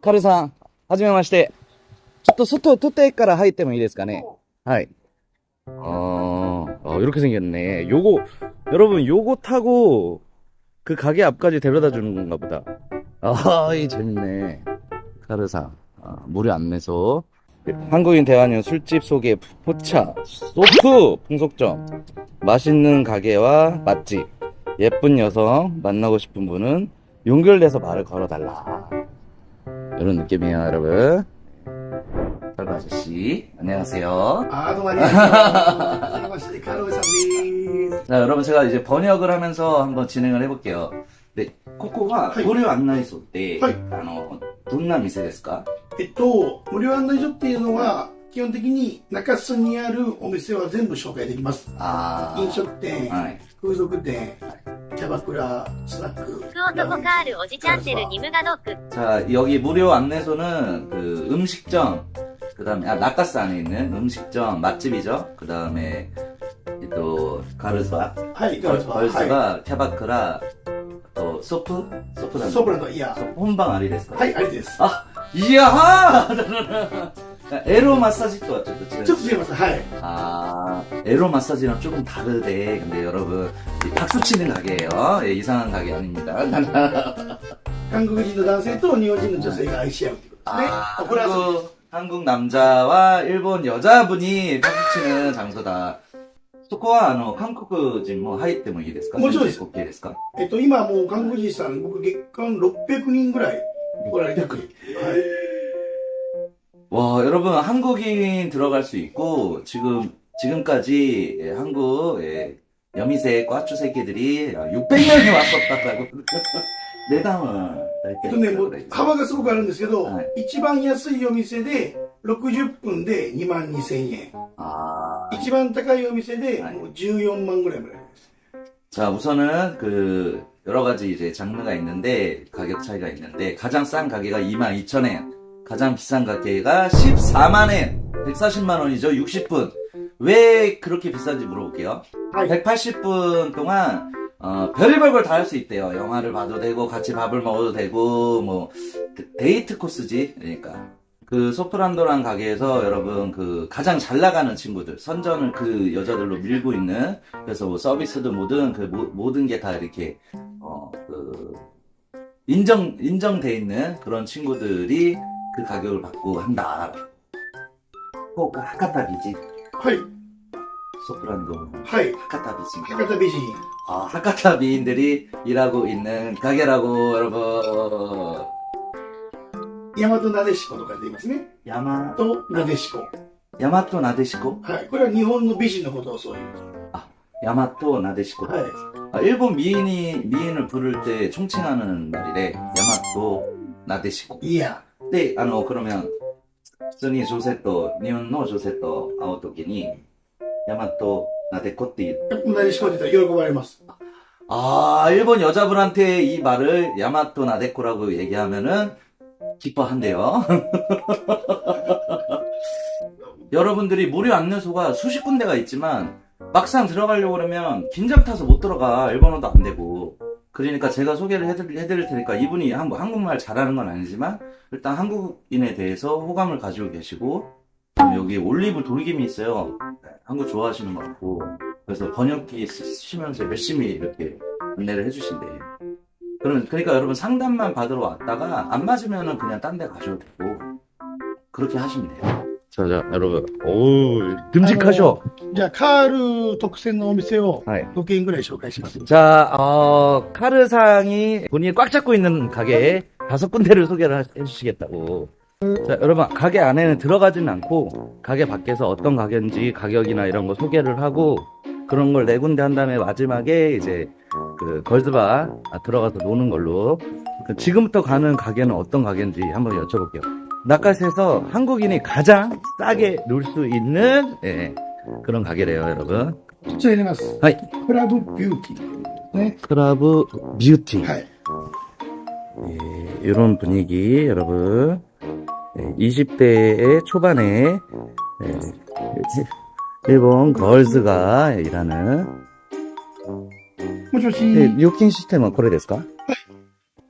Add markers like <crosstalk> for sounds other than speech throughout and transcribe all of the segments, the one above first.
カルさん、はじめまして。ちょっと外、取ってから入ってもいいですかねはい. 어, 어, 이렇게 생겼네. 요거, 여러분, 요거 타고 그 가게 앞까지 데려다 주는 건가 보다. 아, 이 재밌네. 카르사. 아, 무료 안내소. 한국인 대환영 술집 소개 포차, 소프 풍속점, 맛있는 가게와 맛집, 예쁜 여성 만나고 싶은 분은 연결돼서 말을 걸어달라. よろし느낌이에 요, 여러 분. 설마 아저 씨, 안녕하세 요. 아, 도 많이 안녕い세 요. 아저 씨, 카로이 사. 자, 여러분 제가 이제 번역을 하면서 한번 진행을 해볼게 요. で、ここは無料案内所で、はい、あの、どです。かえっと、無料案内いうのは、基本的に中洲にあるお店は全部紹介できます。あ飲食店、はい、風俗店、はい、 キャバクラ、スナック、福男カールおじちゃんてるニムガドッグ 자, 여기 무료 안내소는 그 음식점, 그 다음에, 아, 나카스 안에 있는 음식점, 맛집이죠. 그 다음에, 또, 가르스바, はい、 걸- は 걸스바, 캐바크라, 또, 소프? 소프 い。 단 ソプラノ、いや、 혼방 아리ですかはい、あれです。 아, 이야! <laughs> 에로 마사지 또 왔죠, 또 ちょっと違います。はい。 아, 에로 마사지랑 조금 다르대. 근데 여러분, 이 박수 치는 가게예요. 예, 이상한 가게 아닙니다. 韓国人の男性と日本人の女性が愛し合うということですね。 아, これは 한국, 한국 남자와 일본 여자분이 박수 치는 장소다. そこは、あの、韓国人も入ってもいいですかもちろんです OK ですかえっと、今もう韓国人さん、僕月間600人ぐらい来られてくる。はい。 와, 여러분, 한국인 들어갈 수 있고, 지금, 지금까지, 예, 한국, 예, 여미새 꽈추 새끼들이 600명이 왔었다고. <laughs> 내담을 えっとね、もう幅がすごくあるんですけど、はい一番安いお店で60分で2万2千円。 아. 一番高いお店ではいもう14万ぐらいもらえます。 자, 우선은 그, 여러 가지 이제 장르가 있는데, 가격 차이가 있는데, 가장 싼 가게가 22,000엔, 가장 비싼 가게가 14만엔, 140만 원이죠, 60분. 왜 그렇게 비싼지 물어볼게요. はい。 180분 동안, 어, 별의별 걸 다 할 수 있대요. 영화를 봐도 되고, 같이 밥을 먹어도 되고, 뭐, 그 데이트 코스지. 그러니까. 그 소프란도란 가게에서 여러분 그 가장 잘 나가는 친구들 선전을 그 여자들로 밀고 있는 그래서 뭐 서비스도 뭐든 그 모, 모든 게 다 이렇게 어그 인정 인정돼 있는 그런 친구들이 그 가격을 받고 한다. 꼭 하카타비지 はい。 소프란도 はい。 하카타비지. 博多美人。 아, 하카타비인들이 일하고 있는 가게라고 여러분. 大和なでしことかで言いますね。 야마 と、なでしこ。 야마토 나데시코? はい。これは日本の美人のことをそう言いま 야마토 나데시코. す。はい。 아, 일본 미인이 미인을 부를 때 총칭하는 말이래. 야마토 나데시코. いや。 근데 아, 너 그러면 普通に女性と日本の女性と会うときにヤマトナデコって言う。なでしこって言ったら喜ばれます。 아, 일본 여자분한테 이 말을 야마토 나데코라고 얘기하면은 기뻐한대요. <laughs> 여러분들이 무료 안내소가 수십 군데가 있지만 막상 들어가려고 그러면 긴장 타서 못 들어가. 일본어도 안 되고. 그러니까 제가 소개를 해드릴, 해드릴 테니까 이분이 한국, 한국말 잘하는 건 아니지만 일단 한국인에 대해서 호감을 가지고 계시고 그럼 여기 올리브 돌김이 있어요. 네, 한국 좋아하시는 것 같고 그래서 번역기 쓰시면서 열심히 이렇게 안내를 해주신대요. 그러면 그러니까 여러분 상담만 받으러 왔다가 안 맞으면은 그냥 딴 데 가셔도 되고 그렇게 하시면 돼요. 자, 자, 여러분. 오, じゃあ、カール特選のお店をはい。 5軒ぐらい紹介します。 자, 어, 카르상이 본인이 꽉 잡고 있는 가게에 다섯 군데를 소개를 하- 해주시겠다고. 자, 여러분, 가게 안에는 들어가진 않고, 가게 밖에서 어떤 가게인지 가격이나 이런 거 소개를 하고, 그런 걸 네 군데 한 다음에 마지막에 이제, 그, 걸즈바 아, 들어가서 노는 걸로. 그 지금부터 가는 가게는 어떤 가게인지 한번 여쭤볼게요. 나카스에서 한국인이 가장 싸게 놀 수 있는, 예, 그런 가게래요, 여러분. こちらになります。はい。クラブビューティー。ね。 클라브 뷰티. はい。 예, 이런 분위기, 여러분. 예, 20대의 초반에, 예, 일본 걸즈가 일하는. もしもし。 예,料金 시스템은 これですか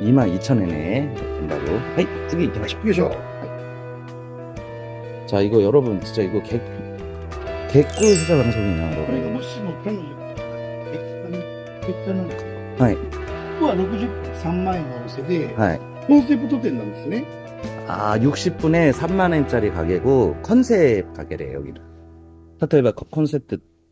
2만 2천 원에 된다고. 하이,次行きましょよいしょ。う. 자, 이거 여러분, 진짜 이거 개, 개꿀 수자 방송이야, これが 여러분. もしも彼女が結果なんですよ。はい。ここは60分3万円のお店で、 하이. コンセプト店なんですね。 아, 60분에 3만 원짜리 가게고 컨셉 가게래 여기는. 例えば 콘셉트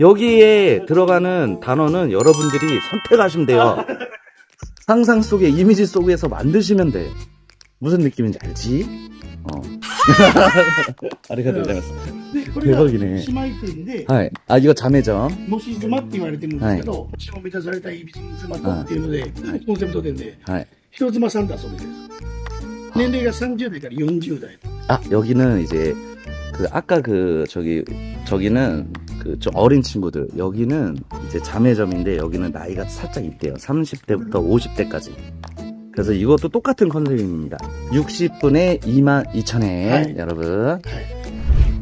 여기에 들어가는 단어는 여러분들이 선택하시면 돼요. 상상 속에 이미지 속에서 만드시면 돼. 무슨 느낌인지 알지? 어. 아리가또 고자이마스. で、これが姉대박이네 妹店で、 하이. 아 이거 자매점. もし妻って言われてるんですけど、もしも満たされたい妻とっていうので、はいコンセプト店で、 하이. 人妻さんと遊べてるんです。年齢が30代から40代。 아 여기는 이제 그 아까 그 저기 저기는 그 좀 어린 친구들. 여기는 이제 자매점인데 여기는 나이가 살짝 있대요. 30대부터 50대까지. 그래서 이것도 똑같은 컨셉입니다. 60분에 2만 2천에 네. 여러분。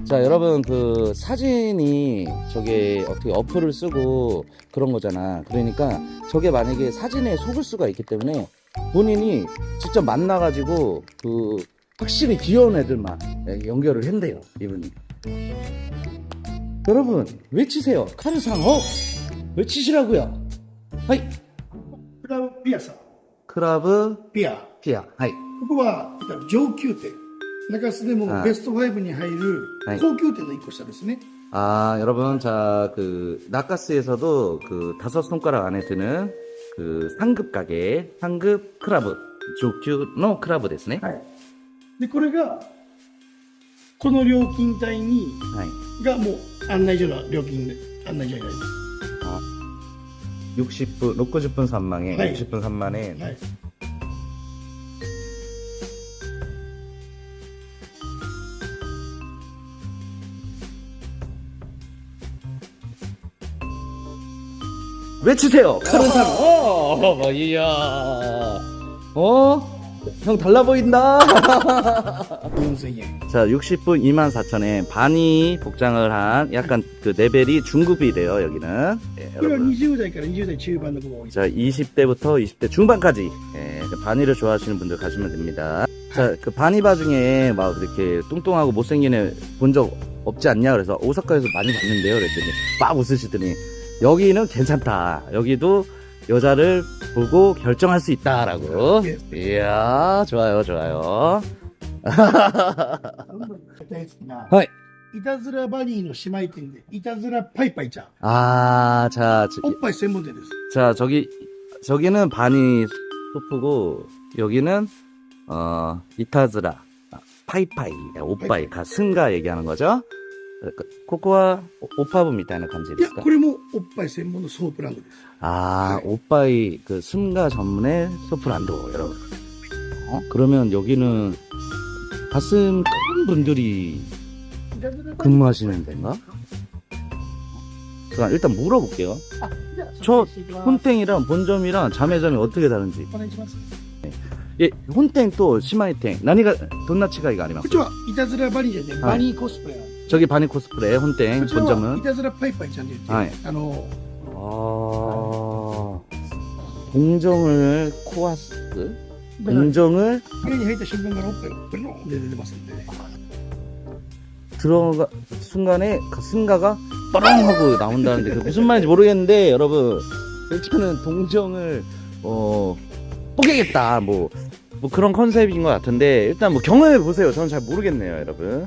자 여러분 그 사진이 저게 어떻게 어플을 쓰고 그런 거잖아. 그러니까 저게 만약에 사진에 속을 수가 있기 때문에 본인이 직접 만나가지고 그 확실히 귀여운 애들만 연결을 한대요 이분이 여러분 외치세요 카르상어 외치시라고요 하이 クラブピアさん。 크라브 ピア。 피아 하이 ここは上級店。中洲でもはいベスト5に入るはい高級店の一個下ですね。 아, 여러분, 자, 그, 나카스에서도 그 다섯 손가락 안에 드는 그 상급 가게, 상급 크라브, 조큐노 크라브 ですね。はい。で、これが、この料金帯に、はい。がもう 案内所の料金で、案内所になりま60分、60分3万円、はい60分3万円。す。はい。 외치세요! 카르상! 어, 뭐, 이야. 어? 형 달라 보인다! <laughs> 4000円。 자, 60분 2만 4천엔 반이 복장을 한 약간 그 레벨이 중급이래요, 여기는. 예, これは 여러분. 20代から20代中盤の子が多いです。 자, 20대부터 20대 중반까지, 예, 그 바니를 좋아하시는 분들 가시면 됩니다. 자, 그 바니바 중에 막 이렇게 뚱뚱하고 못생긴 애 본 적 없지 않냐? 그래서 오사카에서 많이 봤는데요. 그랬더니 막 웃으시더니 여기는 괜찮다. 여기도 여자를 보고 결정할 수 있다라고. 이야, 좋아요, 좋아요. <laughs> 大好きな、はい。いたずらバニーの姉妹店で、いたずらパイパイちゃん。 아, 자, 저- おっぱい専門店です。 자, 저기, 저기는 바니 소프고, 여기는, 어, 이타즈라, 아, 파이파이, 오빠이, 가, 승가 얘기하는 거죠? ここはオパブみたいな感じですかいや、これもおっぱい専門のソープランドです。ああ、 네. おっぱい、그숨가전문의ソープランド、여러 분。 어? 그러면 여기는 가슴 큰 분들이 근무하시는 데인가? 그럼 일단 물어볼게요. 저 혼탱이랑 본점이랑 자매점이 어떻게 다른지. 예, 혼탱 또 시마이탱. 나니가 돈나치가이가 아니면. 그쵸. 이타즈라 바리잖아요. 바니 코스프레. いバニーコスプレなんです。 저기 바니 코스프레 혼땡 こちらは、い 본점은. たずらパイパイちゃんって言って、はいあの、 아, 공정을 코아스. だから、 공정을 家に入った瞬間からおっぱいがブロンって出てますんで、 들어가 순간에 그 승가가 빠랑 하고 나온다는데 그 무슨 말인지 모르겠는데 여러분 일단은 동정을 어 뽀개겠다 뭐 뭐 그런 컨셉인 것 같은데 일단 뭐 경험해 보세요. 저는 잘 모르겠네요, 여러분.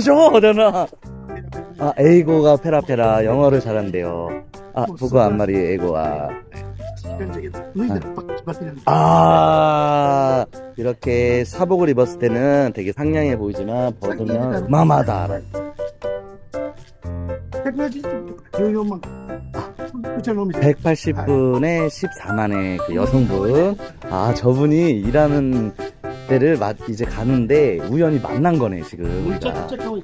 셔! 저는. 아, 에이고가 페라페라, 영어를 잘한대요. 아, 북어 앞말이 에이고가. 脱いだらバッキバキなんで 아, 이렇게 사복을 입었을 때는 되게 상냥해 보이지만, 벗으면 마마다. 180 14万。あ、うちのお店。 180분에 14만의 그 여성분. 아, 저분이 일하는 데를 마- 이제 가는데 우연히 만난 거네, 지금. むちゃ 우리가. くちゃ可愛い。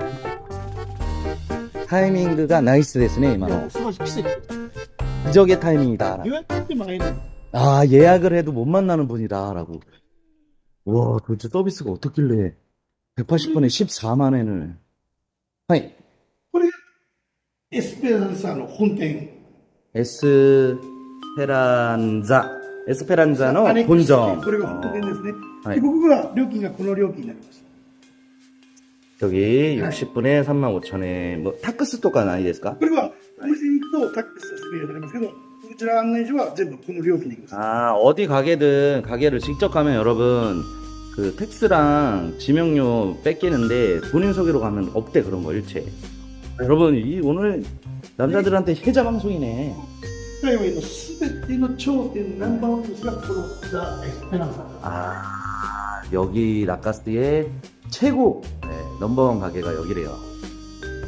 타이밍그가 나이스 데스네, 今の.すごい奇跡。 기적의 타이밍이다. 予約っても会えない。 아, 예약을 해도 못 만나는 분이다. 라고. 와, 도대체 서비스가 어떻길래 180분에 14만엔을. 하이, これがエスペランサの本店。 에스페란자. 에스페란자의 アネックス 본점. これが本店ですね。はいでここが料金がこの料金になります。 여기 60분에 35,000엔. 뭐, 타크스 とかないですか?これはお店に行くとタックスするようになりますけど、こちら案内所は全部この料金でいきます。 아, 어디 가게든 가게를 직접 가면 여러분 그 텍스랑 지명료 뺏기는데 본인 소개로 가면 없대 그런 거 일체. 여러분 이 오늘 남자들한테 혜자 방송이네. 海外のすべての頂点ナンバーワンですが、このザ・エスペランサ。 아 여기 라카스티의 최고 네, 넘버원 가게가 여기래요.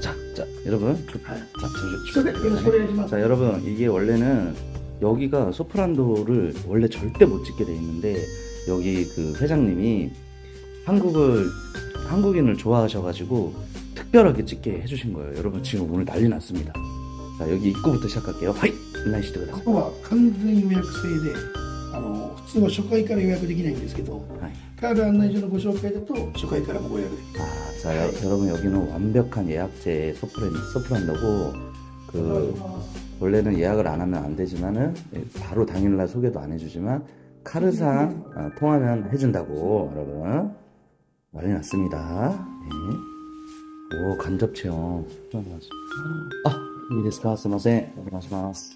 자, 자 여러분, 자, 자, それでよろしくお願いします。 자 여러분 이게 원래는 여기가 소프란도를 원래 절대 못 찍게 돼 있는데 여기 그 회장님이 한국을 한국인을 좋아하셔가지고 특별하게 찍게 해주신 거예요. 여러분 지금 오늘 난리 났습니다. 자 여기 입구부터 시작할게요. 하이 나이시드 こ 그다. こは完全予約制で、あの普通は初回から予約できないんですけど、 하이. カード案内所のご紹介だと初回からもご予約できま 아, 자 여, 여러분 여기는 완벽한 예약제 소프란 소프란도고 그 す。 원래는 예약을 안 하면 안 되지만은 예, 바로 당일날 소개도 안 해주지만 카르상 어, 통하면 해준다고 여러분 난리 났습니다. 네. 오 간접 체험. 아いいですかすいませんお願いします.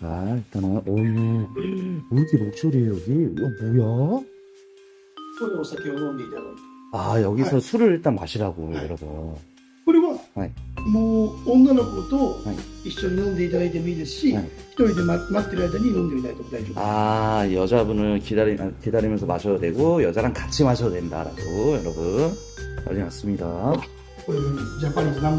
자 일단은 오 왜 이렇게 녹초리에요 여기? 이거 뭐야? ここでお酒を飲んでいただいて。 아 여기서はい 술을 일단 마시라고はい 여러분. これは、はいもう女の子とはい一緒に飲んでいただいてもいいですし、はい一人で待待ってる間に飲んでみたいとも大丈夫です。 아, 여자분을 기다리, 아, 기다리면서 마셔도 되고, 여자랑 같이 마셔도 된다라고, 여러분. 난리 났습니다. これジャパニーズナン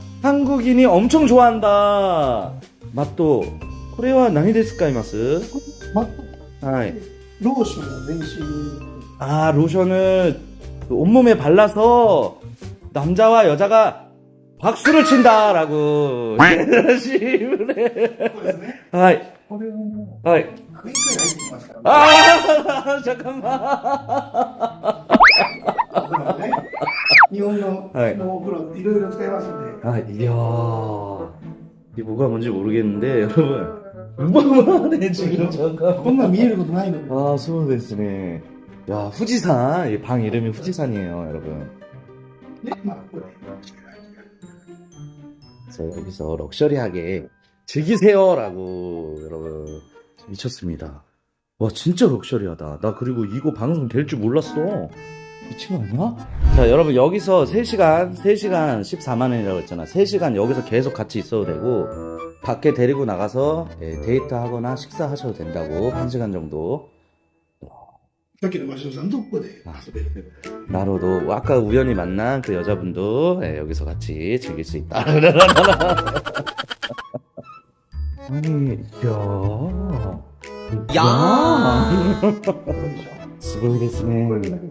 한국인이 엄청 좋아한다. 맛도 코레와 나니데스카이마스. 맛도. 로션 렌시. 아 로션을 그 온몸에 발라서 남자와 여자가 박수를 친다라고 <laughs> 식으로 해. 아이. 아이. 아 <laughs> 잠깐만. だからね、日本のはいのお風呂いろいろ使いますんで。 아, 이야. 이게 뭐가 뭔지 모르겠는데, 여러분. 어마어마하네, 지금. 잠깐. こんなん見えることないので。 아, 소름 됐으네. 야, 후지산. 이 방 이름이 후지산이에요, 여러분. 네,まあこれ 그래서 여기서 럭셔리하게 즐기세요라고 여러분 미쳤습니다. 와 진짜 럭셔리하다. 나 그리고 이거 방송 될 줄 몰랐어. 미친 거 아니야? 자 여러분 여기서 3시간 3시간 14만 원이라고 했잖아. 3시간 여기서 계속 같이 있어도 되고 밖에 데리고 나가서 예, 데이트하거나 식사하셔도 된다고 1시간 정도. さっきのマシオさんとここで遊べる。 나로도 아까 우연히 만난 그 여자분도 예, 여기서 같이 즐길 수 있다. <laughs> 아니, 야. 야. すごいですね.これだけ <laughs>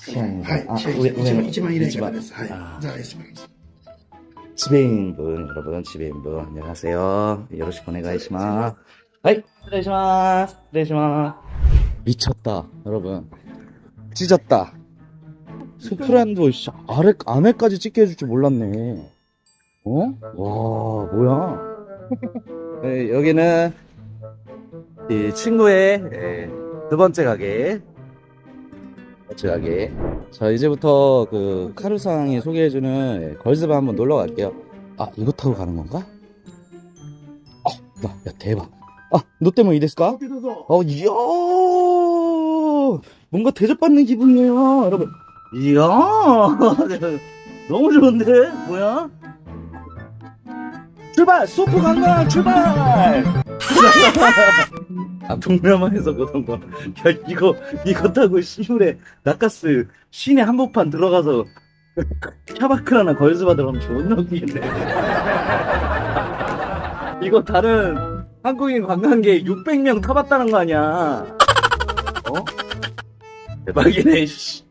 支配人はい。あ支配上人一番上一番偉い方です。はい。一番あーザ・エスマギさん。 지배인분, 여러분, 지배인분, 안녕하세요. 요로시 오네가이시마. 하이,失礼します.失礼します. 미쳤다, 여러분. 찢었다. 소프란도, 씨, 아래, 안에까지 찍게 해줄 줄 몰랐네. 어? 와, 뭐야. 네, 여기는, 이 친구의, 예, 두 번째 가게. 확실하게. 자, 이제부터 그 카루상이 소개해주는 예, 걸즈바 한번 놀러 갈게요. 아, 이거 타고 가는 건가? 아, 나, 야, 대박. 아, 너 때문에 이랬을까? 어, 이야! 뭔가 대접받는 기분이에요, 여러분. 이야! <laughs> 너무 좋은데? 뭐야? 출발! 소프 관광 출발! <laughs> 아, 동남아에서 보던 거. 야, 이거, 이거 타고 시골에 나카스 시내 한복판 들어가서 캬바크라나 걸스바 들어가면 존나 웃기겠네. <laughs> 이거 다른 한국인 관광객 600명 타봤다는 거 아니야? 어? 대박이네, 씨.